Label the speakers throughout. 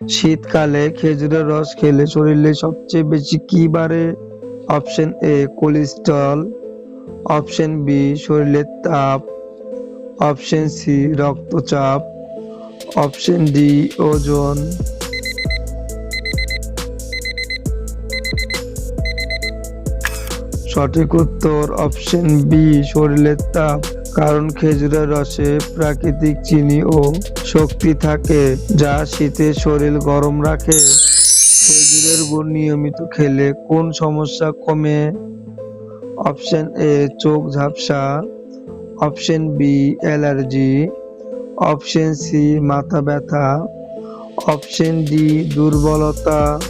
Speaker 1: শীতকালে খেজুরের রস খেলে শরীরে সবচেয়ে বেশি কি বাড়ে? Option A, cholesterol. Option B, শরীরের তাপ। অপশন সি, রক্তচাপ। অপশন ডি, ওজন। সঠিক উত্তর অপশন বি, শরীরের তাপ। কারণ খেজুরের রসে প্রাকৃতিক চিনি ও শক্তি থাকে, যা শীতে শরীর গরম রাখে। খেজুরের গুড় নিয়মিত খেলে কোন সমস্যা কমে? অপশন এ, চোখ ঝাপসা। Option B, allergy. Option C, মাথা ব্যথা। অপশন ডি, দুর্বলতা।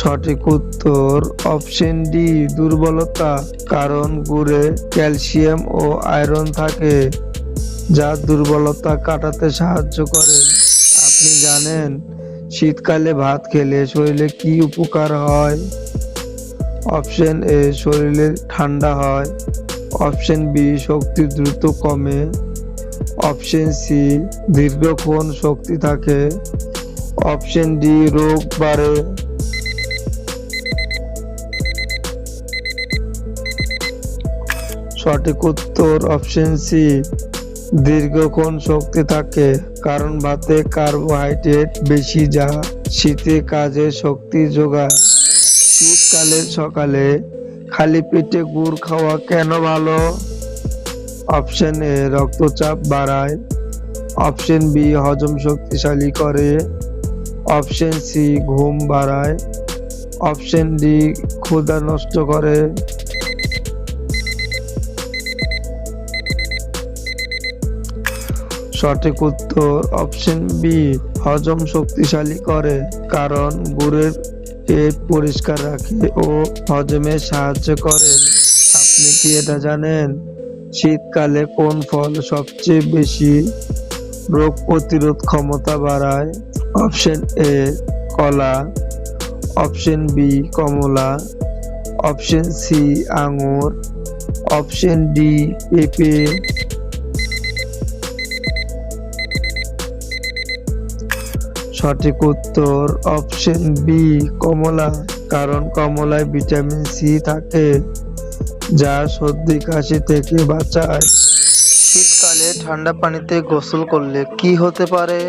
Speaker 1: সঠিক উত্তর অপশন ডি, দুর্বলতা, কারণ গুড়ে ক্যালসিয়াম ও আয়রন থাকে, যা দুর্বলতা কাটাতে সাহায্য করে। আপনি জানেন, শীতকালে ভাত খেলে শরীরে কি উপকার হয়? অপশন এ, শরীরে ঠান্ডা হয়। অপশন বি, শক্তি দ্রুত কমে। অপশন সি, দীর্ঘক্ষণ শক্তি থাকে। অপশন ডি, রোগ বাড়ে। সঠিক উত্তর অপশন সি দীর্ঘক্ষণ শক্তি থাকে। কারণ ভাতে কার্বোহাইড্রেট বেশি যা শীতে কাজে শক্তি যোগায়। শীতকালের সকালে খালি পেটে গুড় খাওয়া কেন ভালো? অপশন এ রক্তচাপ বাড়ায়। অপশন বি হজম শক্তিশালী করে। অপশন সি ঘুম বাড়ায়। অপশন ডি ক্ষুধা নষ্ট করে। সঠিক উত্তর অপশন বি হজম শক্তিশালী করে, কারণ গুড়ের পেট পরিষ্কার রাখে ও হজমে সাহায্য করে। আপনি কি এটা জানেন? শীতকালে কোন ফল সবচেয়ে বেশি রোগ প্রতিরোধ ক্ষমতা বাড়ায়? অপশন এ কলা। অপশন বি কমলা। অপশন সি আঙুর। অপশন ডি পেঁপে। সঠিক উত্তর অপশন বি কমলা, কারণ কমলায় ভিটামিন সি থাকে, যা সর্দি, কাশি থেকে বাঁচায়। শীতকালে ঠান্ডা পানিতে গোসল করলে কি হতে পারে?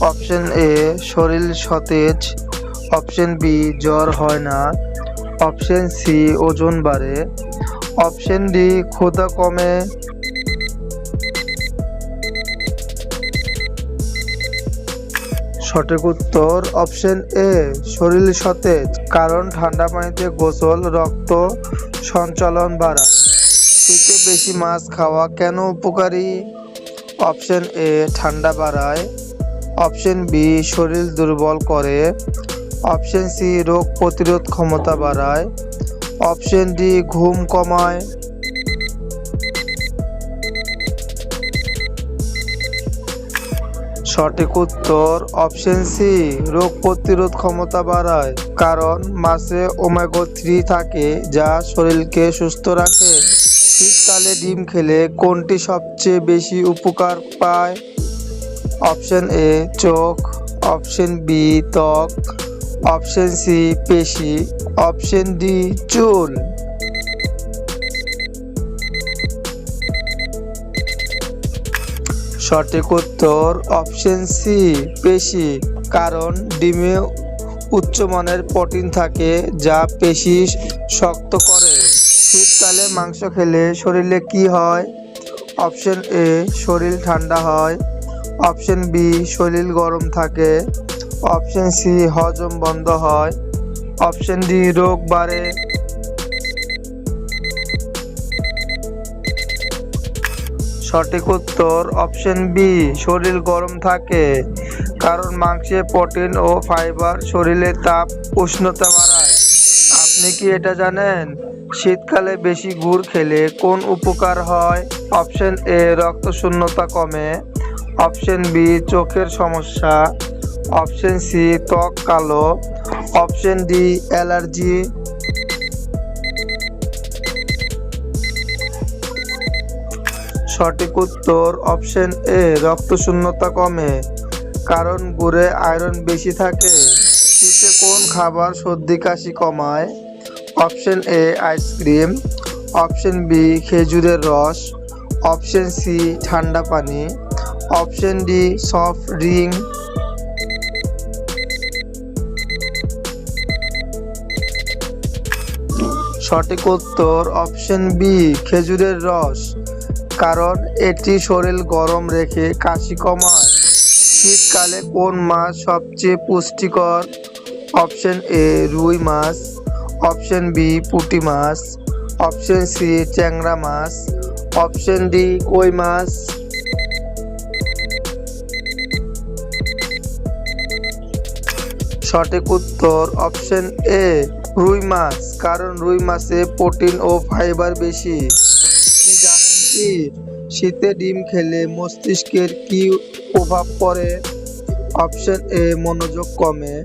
Speaker 1: অপশন এ শরীর সতেজ। অপশন বি জ্বর হয় না। অপশন সি ওজন বাড়ে। অপশন ডি ক্ষুধা কমে। সঠিক উত্তর অপশন এ, শরীর সতেজ, কারণ ঠান্ডা পানিতে গোসল, রক্ত সঞ্চালন বাড়ায়। শীতে বেশি মাছ খাওয়া কেন উপকারী? অপশন এ, ঠান্ডা বাড়ায়। অপশন বি, শরীর দুর্বল করে। অপশন সি, রোগ প্রতিরোধ ক্ষমতা বাড়ায়। অপশন ডি, ঘুম কমায়। সঠিক উত্তর অপশন সি রোগ প্রতিরোধ ক্ষমতা বাড়ায়, কারণ মাছে ওমেগা থ্রি থাকে যা শরীরকে সুস্থ রাখে। শীতকালে ডিম খেলে কোনটি সবচেয়ে বেশি উপকার পায়? অপশন এ চোখ অপশন বি ত্বক অপশন সি পেশি অপশন ডি চুল। সঠিক উত্তর অপশন সি পেশি। কারণ ডিমে উচ্চমানের প্রোটিন থাকে যা পেশি শক্ত করে। শীতকালে মাংস খেলে শরীরে কি হয়? অপশন এ শরীর ঠান্ডা হয়। অপশন বি শরীর গরম থাকে। অপশন সি হজম বন্ধ হয়। অপশন ডি রোগ বাড়ে। সঠিক উত্তর অপশন বি শরীর গরম থাকে। কারণ মাংসে প্রোটিন ও ফাইবার শরীরের তাপ উষ্ণতা বাড়ায়। আপনি কি এটা জানেন? শীতকালে বেশি গুড় খেলে কোন উপকার হয়? অপশন এ রক্ত শূন্যতা কমে। অপশন বি চোখের সমস্যা। অপশন সি ত্বক কালো। Option D allergy. সঠিক উত্তর অপশন এ রক্ত শূন্যতা কমে, কারণ গুড়ে আয়রন বেশি থাকে। শীতে কোন খাবার সর্দি কাশি কমায়? Option A, ice cream. Option B, খেজুরের রস। অপশন সি, ঠান্ডা পানি। অপশন ডি, সফট ড্রিঙ্ক সঠিক উত্তর অপশন বি, খেজুরের রস। কারণ এটি শরীর গরম রেখে কাশি কমায় শীতকালে কোন মাছ সবচেয়ে পুষ্টিকর? অপশন এ, রুই মাছ। অপশন বি, পুঁটি মাছ। অপশন সি চ্যাংরা মাছ। অপশন ডি, কই মাছ। সঠিক উত্তর অপশন এ, রুই মাছ। কারণ রুই মাছে প্রোটিন ও ফাইবার বেশি। শীতে ডিম খেলে মস্তিষ্কের কি প্রভাব পড়ে? অপশন এ, মনোযোগ কমে।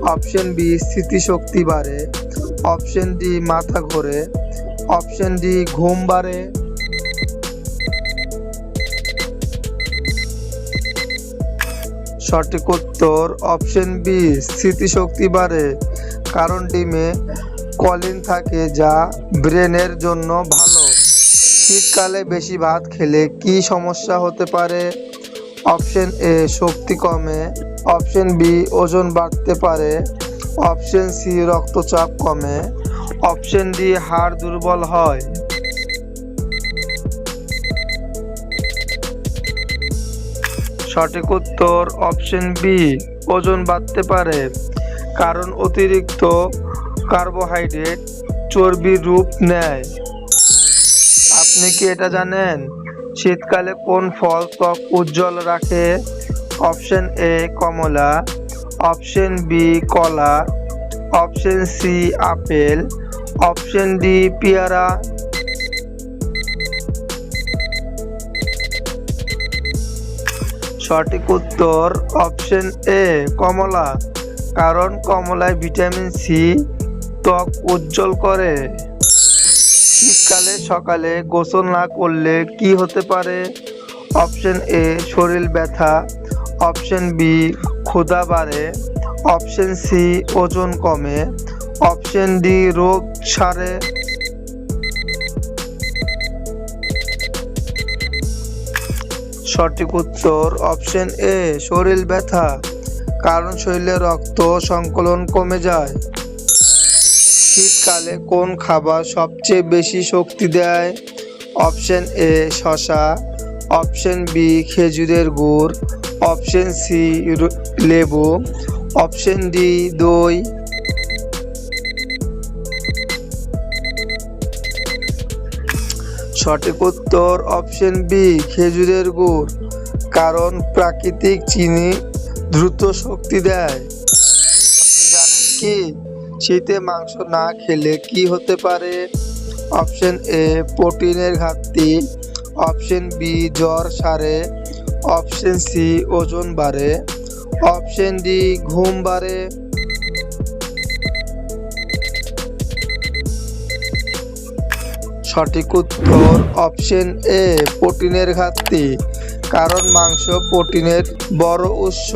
Speaker 1: অপশন বি স্মৃতিশক্তি বাড়ে। অপশন ডি, মাথা ঘোরে। অপশন ডি, ঘুম বাড়ে। সঠিক উত্তর অপশন বি স্মৃতিশক্তি বাড়ে। কারণ ডিমে কলিন থাকে যা ব্রেনের জন্য ভালো। শীতকালে বেশি ভাত খেলে কি সমস্যা হতে পারে? অপশন এ, শক্তি কমে। অপশন বি, ওজন বাড়তে পারে। অপশন সি, রক্তচাপ কমে। অপশন ডি, হাড় দুর্বল হয়। সঠিক উত্তর অপশন বি, ওজন বাড়তে পারে। কারণ অতিরিক্ত কার্বোহাইড্রেট চর্বির রূপ নেয়। আপনি কি এটা জানেন? শীতকালে কোন ফল ত্বক উজ্জ্বল রাখে? অপশন এ কমলা। অপশন বি কলা। Option C apple. Option D পেয়ারা। সঠিক উত্তর অপশন এ কমলা। কারণ কমলায় ভিটামিন সি ত্বক উজ্জ্বল করে। শীতকালে সকালে গোসল না করলে কি হতে পারে? অপশন এ শরীর ব্যথা। অপশন বি ক্ষুধা বাড়ে। অপশন সি ওজন কমে। অপশন ডি রোগ সারে। সঠিক উত্তর অপশন এ শরীর ব্যথা। কারণ শরীরে রক্ত সংকলন কমে যায়। শীতকালে কোন খাবার সবচেয়ে বেশি শক্তি দেয়? অপশন এ শশা অপশন বি খেজুরের গুড়, অপশন সি লেবু, অপশন ডি দই। সঠিক উত্তর অপশন বি খেজুরের গুড়, কারণ প্রাকৃতিক চিনি দ্রুত শক্তি দেয়। আপনি জানেন কি? শীতে মাংস না খেলে কি হতে পারে? অপশন এ, প্রোটিনের ঘাটতি। অপশন বি, জ্বর সারে। অপশন সি, ওজন বাড়ে। অপশন ডি, ঘুম বাড়ে। সঠিক উত্তর অপশন এ, প্রোটিনের ঘাটতি, কারণ মাংস প্রোটিনের বড় উৎস।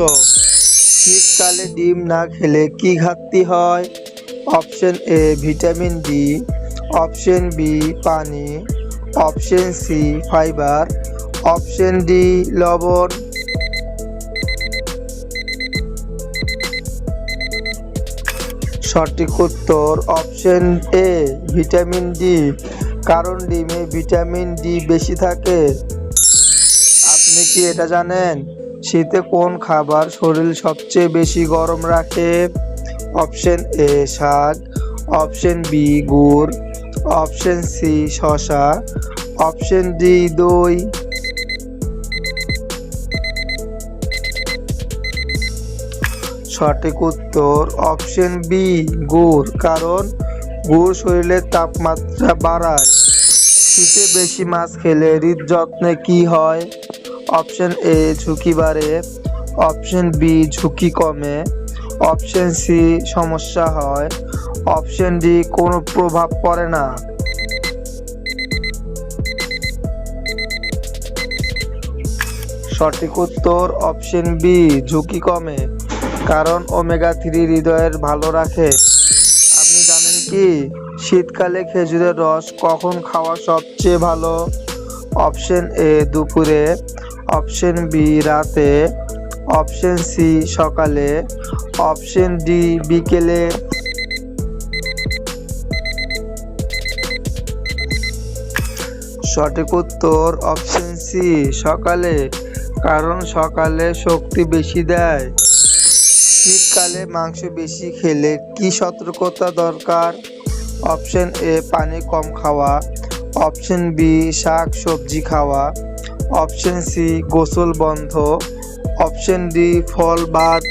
Speaker 1: শীতকালে ডিম না খেলে কি ঘাটতি হয়? Option A vitamin D, option B পানি, option C fibre, option D লবণ। সঠিক উত্তর অপশন এ ভিটামিন ডি, কারণ ডিমে ভিটামিন ডি বেশি থাকে। আপনি কি এটা জানেন? শীতে কোন খাবার শরীর সবচেয়ে বেশি গরম রাখে? অপশন এ শাক অপশন বি গুড়, অপশন সি শশা অপশন ডি দই। সঠিক উত্তর অপশন বি গুড়, কারণ গুড় শরীরের তাপমাত্রা বাড়ায়। শীতে বেশি মাছ খেলে হৃদযত্নে কি হয়? অপশন এ ঝুঁকি বাড়ে, অপশন বি ঝুঁকি কমে। অপশন সি সমস্যা হয়। অপশন ডি কোনো প্রভাব পড়ে না। সঠিক উত্তর অপশন বি ঝুঁকি কমে, কারণ ওমেগা থ্রি হৃদয়ের ভালো রাখে। আপনি জানেন কি? শীতকালে খেজুরের রস কখন খাওয়া সবচেয়ে ভালো? অপশন এ দুপুরে। অপশন বি রাতে। অপশন সি সকালে। অপশন ডি বিকেলে। সঠিক উত্তর অপশন সি সকালে, কারণ সকালে শক্তি বেশি দেয়। শীতকালে মাংস বেশি খেলে কি সতর্কতা দরকার? অপশন এ পানি কম খাওয়া। অপশন বি শাক, সবজি খাওয়া। অপশন সি গোসল বন্ধ। অপশন ডি ফল বাদ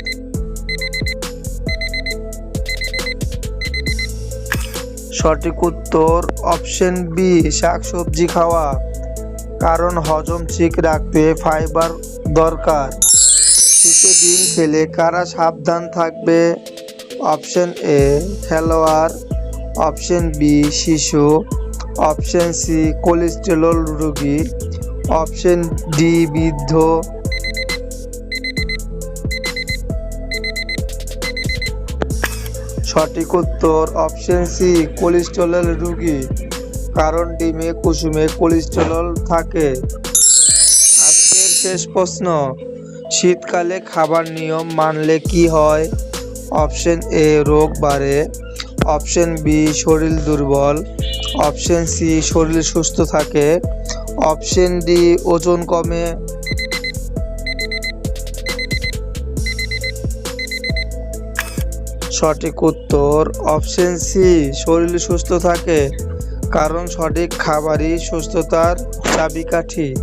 Speaker 1: সঠিক উত্তর অপশন বি শাক সবজি খাওয়া। কারণ হজম ঠিক রাখতে ফাইবার দরকার। শীতে ডিম খেলে কারা সাবধান থাকবে? অপশন এ খেলোয়াড়। অপশন বি শিশু। অপশন সি কোলেস্টেরল রোগী। অপশন ডি বৃদ্ধ। সঠিক উত্তর অপশন সি কোলেস্টেরল রোগী। কারণ ডিমে, কুসুমে কোলেস্টেরল থাকে। আজকের শেষ প্রশ্ন, শীতকালে খাবার নিয়ম মানলে কি হয়? অপশন এ রোগ বাড়ে। অপশন বি শরীর দুর্বল। অপশন সি শরীর সুস্থ থাকে। অপশন ডি ওজন কমে। সঠিক উত্তর অপশন সি শরীর সুস্থ থাকে। কারণ সঠিক খাবারই সুস্থতার চাবিকাঠি।